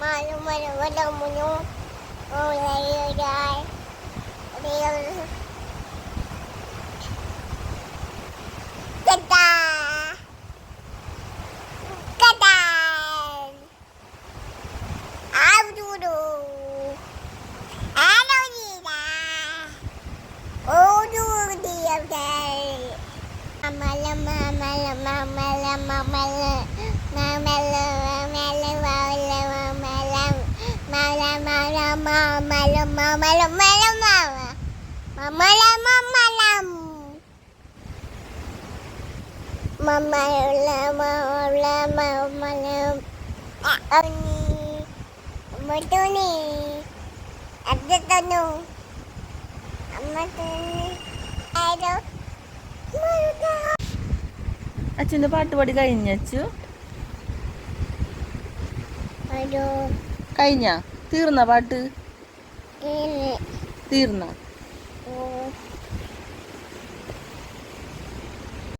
mà lúc mà đừng có đông mà nhung ngồi lại rồi dài đi đâu ta ta ta ta áo đu đu áo đâu gì ta ô đu đi đâu അച്ഛന്റെ പാട്ടുപാടി കഴിഞ്ഞു അച്ചു. കഴിഞ്ഞ? തീർന്ന പാട്ട്? തീർന്ന.